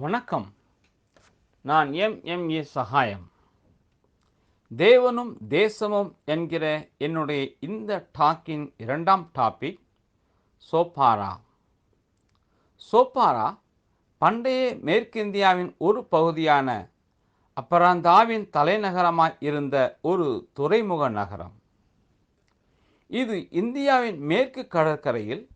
வணக்கம். நான் M M A சகாயம். தேவனும் தேசமும் என்கிற என்னுடைய இந்த டாக்கின் இரண்டாம் டாபிக் சோப்பாரா. சோப்பாரா பண்டைய மேற்கிந்தியாவின் ஒரு பகுதியான அப்பராந்தாவின் தலைநகரமாக இருந்த ஒரு துறைமுக நகரம். இது இந்தியாவின் மேற்கு கடற்கரையில்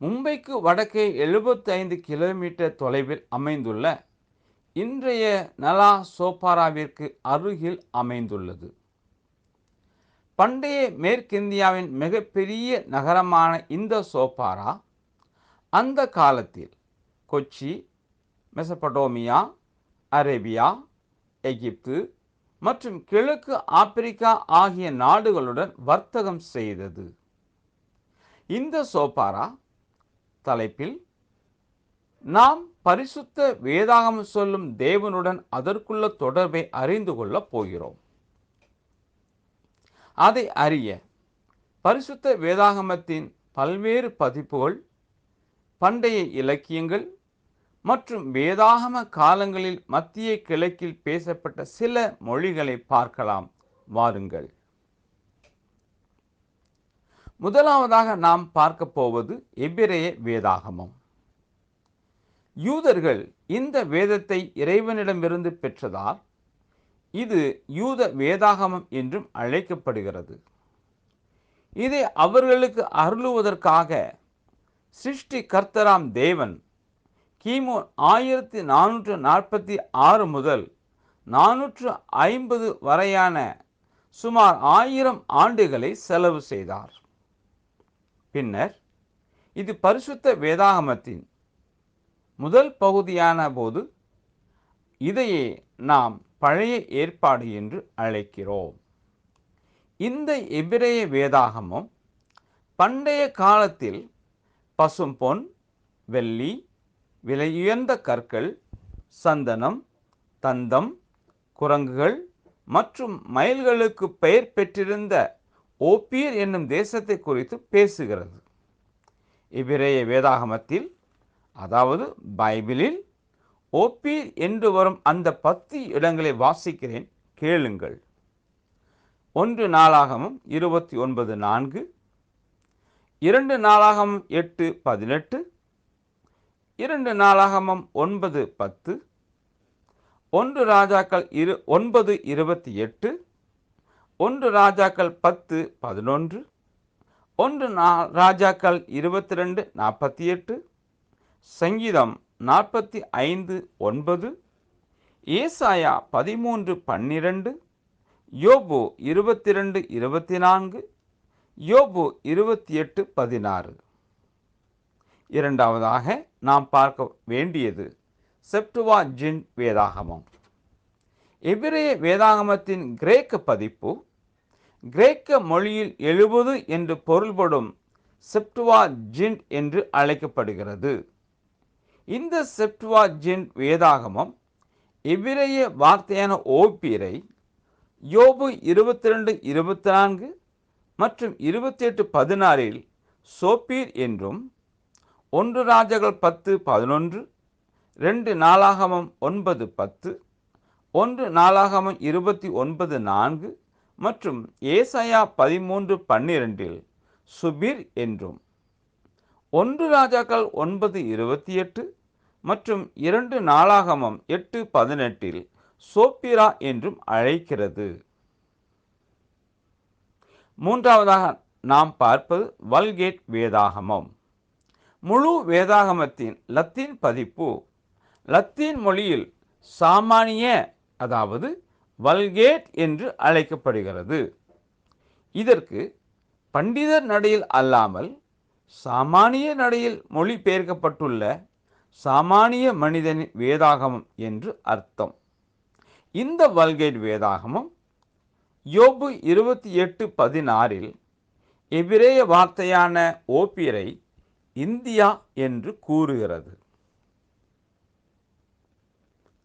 மும்பைக்கு வடக்கே 75 கிலோமீட்டர் தொலைவில் அமைந்துள்ள இன்றைய நலா சோப்பாராவிற்கு அருகில் அமைந்துள்ளது. பண்டைய மேற்கிந்தியாவின் மிகப்பெரிய நகரமான இந்த சோப்பாரா அந்த காலத்தில் கொச்சி மெசபடோமியா அரேபியா எகிப்து மற்றும் கிழக்கு ஆப்பிரிக்கா ஆகிய நாடுகளுடன் வர்த்தகம் செய்தது. இந்த சோப்பாரா தலைப்பில் நாம் பரிசுத்த வேதாகம் சொல்லும் தேவனுடன் அதற்குள்ள தொடர்பை அறிந்து கொள்ளப் போகிறோம். அதை அறிய பரிசுத்த வேதாகமத்தின் பல்வேறு பதிப்புகள் பண்டைய இலக்கியங்கள் மற்றும் வேதாகம காலங்களில் மத்திய கிழக்கில் பேசப்பட்ட சில மொழிகளை பார்க்கலாம். வாருங்கள். முதலாவதாக நாம் பார்க்க போவது எபிரேய வேதாகமம். யூதர்கள் இந்த வேதத்தை இறைவனிடமிருந்து பெற்றதால் இது யூத வேதாகமம் என்றும் அழைக்கப்படுகிறது. இதை அவர்களுக்கு அருளுவதற்காக சிருஷ்டி கர்த்தராம் தேவன் கிமு ஆயிரத்தி நானூற்று நாற்பத்தி ஆறு முதல் நானூற்று ஐம்பது வரையான சுமார் ஆயிரம் ஆண்டுகளை செலவு செய்தார். பின்னர் இது பரிசுத்த வேதாகமத்தின் முதல் பகுதியான போது இதையே நாம் பழைய ஏற்பாடு என்று அழைக்கிறோம். இந்த எபிரேய வேதாகமம் பண்டைய காலத்தில் பசும்பொன் வெள்ளி விலையுயர்ந்த கற்கள் சந்தனம் தந்தம் குரங்குகள் மற்றும் மயில்களுக்கு பெயர் பெற்றிருந்த ஓப்பீர் என்னும் தேசத்தை குறித்து பேசுகிறது. இவ்விரைய வேதாகமத்தில் அதாவது பைபிளில் ஓப்பீர் என்று வரும் அந்த பத்து இடங்களை வாசிக்கிறேன் கேளுங்கள். ஒன்று நாளாகமும் இருபத்தி ஒன்பது நான்கு இரண்டு நாளாகமும் எட்டு பதினெட்டு இரண்டு நாளாகமம் ஒன்பது பத்து ஒன்று ராஜாக்கள் இரு ஒன்பது இருபத்தி எட்டு ஒன்று ராஜாக்கள் பத்து பதினொன்று. ஒன்று நா ராஜாக்கள் இருபத்தி ரெண்டு நாற்பத்தி எட்டு சங்கீதம் நாற்பத்தி ஐந்து ஒன்பது. ஏசாயா பதிமூன்று பன்னிரண்டு. யோபு இருபத்தி ரெண்டு இருபத்தி நான்கு யோபு இருபத்தி எட்டு பதினாறு. இரண்டாவதாக நாம் பார்க்க வேண்டியது செப்டுவா ஜின் வேதாகமம். எபிரேய வேதாகமத்தின் கிரேக்க பதிப்பு கிரேக்க மொழியில் எழுபது என்று பொருள்படும் செப்டுவா ஜின் என்று அழைக்கப்படுகிறது. இந்த செப்டுவா ஜின் வேதாகமம் இவ்விரைய வார்த்தையான ஓப்பீரை யோபு இருபத்தி ரெண்டு இருபத்தி நான்கு மற்றும் இருபத்தி எட்டு பதினாறில் சோப்பீர் என்றும் ஒன்று ராஜகள் பத்து பதினொன்று ரெண்டு நாளாகமம் ஒன்பது பத்து ஒன்று நாளாகமம் இருபத்தி ஒன்பது நான்கு மற்றும் ஏசாயா பதிமூன்று பன்னிரெண்டில் சுபீர் என்றும் ஒன்று ராஜாக்கள் ஒன்பது இருபத்தி எட்டு மற்றும் இரண்டு நாளாகமம் எட்டு பதினெட்டில் சோப்பிரா என்றும் அழைக்கிறது. மூன்றாவதாக நாம் பார்ப்பது வல்கேட் வேதாகமம். முழு வேதாகமத்தின் லத்தீன் பதிப்பு லத்தீன் மொழியில் சாமானிய அதாவது வல்கேட் என்று அழைக்கப்படுகிறது. இதற்கு பண்டிதர் நடையில் அல்லாமல் சாமானிய நடையில் மொழிபெயர்க்கப்பட்டுள்ள சாமானிய மனிதனின் வேதாகமம் என்று அர்த்தம். இந்த வல்கேட் வேதாகமம் யோபு இருபத்தி எட்டு பதினாறில் எபிரேய வார்த்தையான ஓப்பியரை இந்தியா என்று கூறுகிறது.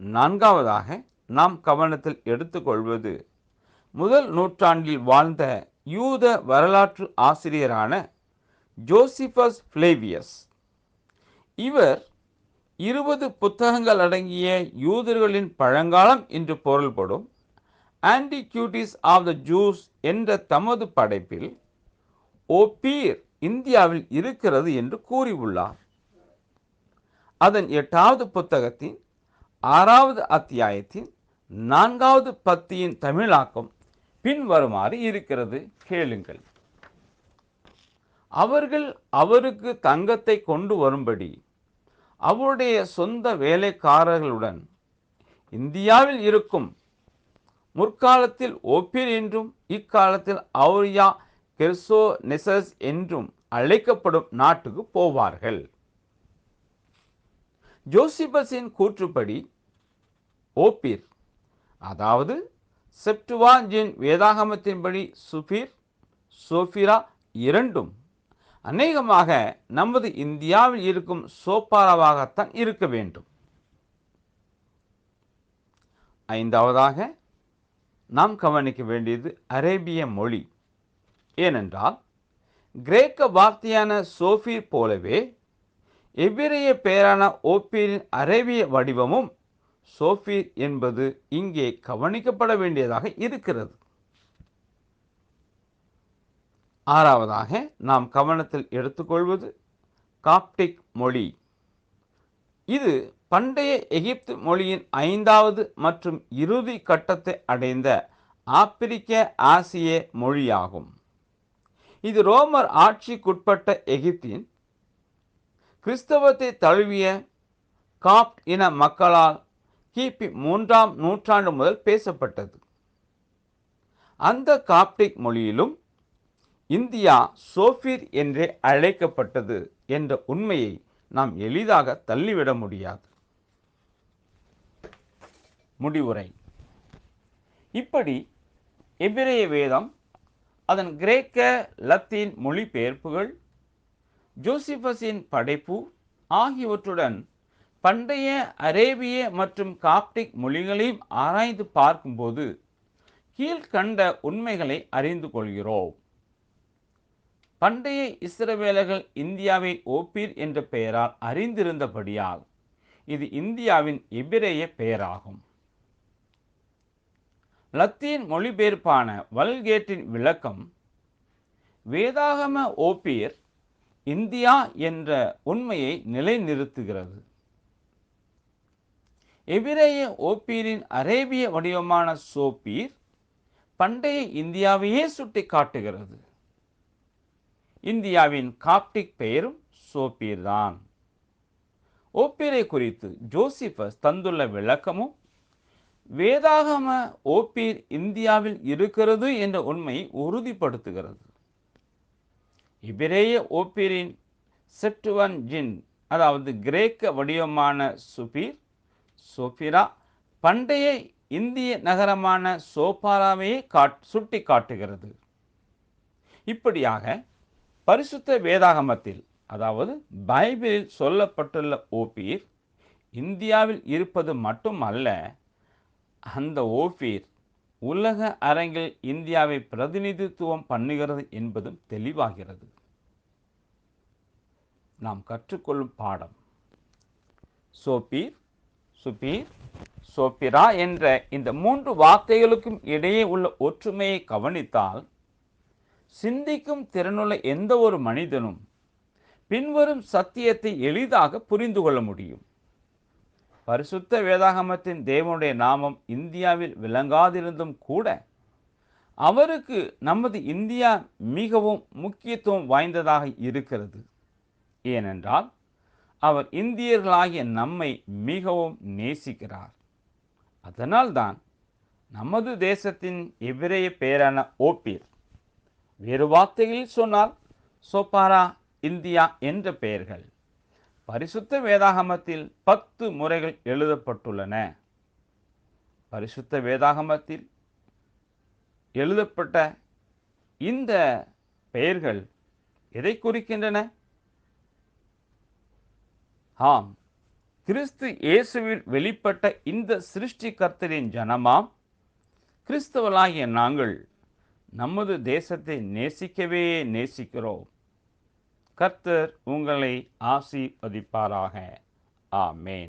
நான்காவதாக நாம் கவனத்தில் எடுத்துக்கொள்வது. முதல் நூற்றாண்டில் வாழ்ந்த யூத வரலாற்று ஆசிரியரான ஜோசிஃபஸ் ஃப்ளேவியஸ். இவர் இருபது புத்தகங்கள் அடங்கிய யூதர்களின் பழங்காலம் என்று பொருள்படும் ஆன்டிக்யூட்டிஸ் ஆஃப் த ஜூஸ் என்ற தமது படைப்பில் ஓபீர் இந்தியாவில் இருக்கிறது என்று கூறியுள்ளார். அதன் எட்டாவது புத்தகத்தின் ஆறாவது அத்தியாயத்தின் நான்காவது பத்தியின் தமிழாக்கம் பின்வருமாறு இருக்கிறது. கேளுங்கள். அவர்கள் அவருக்கு தங்கத்தை கொண்டு வரும்படி அவருடைய சொந்த வேலைக்காரர்களுடன் இந்தியாவில் இருக்கும் முற்காலத்தில் ஓப்பிர் என்றும் இக்காலத்தில் அவுரியா கெர்சோ நெசஸ் என்றும் அழைக்கப்படும் நாட்டுக்கு போவார்கள். ஜோசிபஸின் கூற்றுப்படி ஓப்பிர் அதாவது செப்டுவாஞ்சின் வேதாகமத்தின்படி சுபீர் சோஃபிரா இரண்டும் அநேகமாக நமது இந்தியாவில் இருக்கும் சோப்பாராவாகத்தான் இருக்க வேண்டும். ஐந்தாவதாக நாம் கவனிக்க வேண்டியது அரேபிய மொழி. ஏனென்றால் கிரேக்க வார்த்தையான சோஃபீர் போலவே எவ்விரைய பெயரான ஓப்பீரின் அரேபிய வடிவமும் சோஃபீர் என்பது இங்கே கவனிக்கப்பட வேண்டியதாக இருக்கிறது. ஆறாவதாக நாம் கவனத்தில் எடுத்துக்கொள்வது காப்டிக் மொழி. இது பண்டைய எகிப்து மொழியின் ஐந்தாவது மற்றும் இறுதி கட்டத்தை அடைந்த ஆப்பிரிக்க ஆசிய மொழியாகும். இது ரோமர் ஆட்சிக்குட்பட்ட எகிப்தின் கிறிஸ்தவத்தை தழுவிய காப்ட் இன மக்களால் கிபி மூன்றாம் நூற்றாண்டு முதல் பேசப்பட்டது. அந்த காப்டிக் மொழியிலும் இந்தியா சோஃபீர் என்றே அழைக்கப்பட்டது என்ற உண்மையை நாம் எளிதாக தள்ளிவிட முடியாது. முடிவுரை. இப்படி எபிரேய வேதம் அதன் கிரேக்க லத்தீன் மொழிபெயர்ப்புகள் ஜோசிபஸின் படைப்பு ஆகியவற்றுடன் பண்டைய அரேபிய மற்றும் காப்டிக் மொழிகளையும் ஆராய்ந்து பார்க்கும்போது கீழ்கண்ட உண்மைகளை அறிந்து கொள்கிறோம். பண்டைய இஸ்ரவேலர்கள் இந்தியாவை ஓப்பீர் என்ற பெயரால் அறிந்திருந்தபடியால் இது இந்தியாவின் எபிரேய பெயராகும். லத்தீன் மொழிபெயர்ப்பான வல்கேட்டின் விளக்கம் வேதாகம ஓப்பீர் இந்தியா என்ற உண்மையை நிலைநிறுத்துகிறது. எபிரேய ஓப்பீரின் அரேபிய வடிவமான சோப்பீர் பண்டைய இந்தியாவையே சுட்டி காட்டுகிறது. இந்தியாவின் காப்டிக் பெயரும் சோப்பீர் தான். ஓப்பீரை குறித்து ஜோசிபஸ் தந்துள்ள விளக்கமும் வேதாகம ஓப்பீர் இந்தியாவில் இருக்கிறது என்ற உண்மையை உறுதிப்படுத்துகிறது. இபிரேய ஓப்பீரின் செப்டுவன் ஜின் அதாவது கிரேக்க வடிவமான சுபீர் சோபிரா பண்டைய இந்திய நகரமான சோபாராவையே காட் சுட்டி காட்டுகிறது. இப்படியாக பரிசுத்த வேதாகமத்தில் அதாவது பைபிளில் சொல்லப்பட்டுள்ள ஓப்பீர் இந்தியாவில் இருப்பது மட்டுமல்ல அந்த ஓப்பீர் உலக அரங்கில் இந்தியாவை பிரதிநிதித்துவம் பண்ணுகிறது என்பதும் தெளிவாகிறது. நாம் கற்றுக்கொள்ளும் பாடம். சோப்பீர் சுபி சோப்பிரா என்ற இந்த மூன்று வார்த்தைகளுக்கும் இடையே உள்ள ஒற்றுமையை கவனித்தால் சிந்திக்கும் திறனுள்ள எந்த ஒரு மனிதனும் பின்வரும் சத்தியத்தை எளிதாக புரிந்து கொள்ள முடியும். பரிசுத்த வேதாகமத்தின் தேவனுடைய நாமம் இந்தியாவில் விளங்காதிருந்தும் கூட அவருக்கு நமது இந்தியா மிகவும் முக்கியத்துவம் வாய்ந்ததாக இருக்கிறது. ஏனென்றால் அவர் இந்தியர்களாகிய நம்மை மிகவும் நேசிக்கிறார். அதனால்தான் நமது தேசத்தின் எவ்விரைய பெயரான ஓப்பீர் வேறு வார்த்தைகளில் சொன்னால் சோப்பாரா இந்தியா என்ற பெயர்கள் பரிசுத்த வேதாகமத்தில் பத்து முறைகள் எழுதப்பட்டுள்ளன. பரிசுத்த வேதாகமத்தில் எழுதப்பட்ட இந்த பெயர்கள் எதை குறிக்கின்றன? ஆம். கிறிஸ்து இயேசுவில் வெளிப்பட்ட இந்த சிருஷ்டி கர்த்தரின் ஜனமாம். கிறிஸ்தவளாகிய நாங்கள் நமது தேசத்தை நேசிக்கவே நேசிக்கிறோம். கர்த்தர் உங்களை ஆசீர்வதிப்பாராக. ஆமேன்.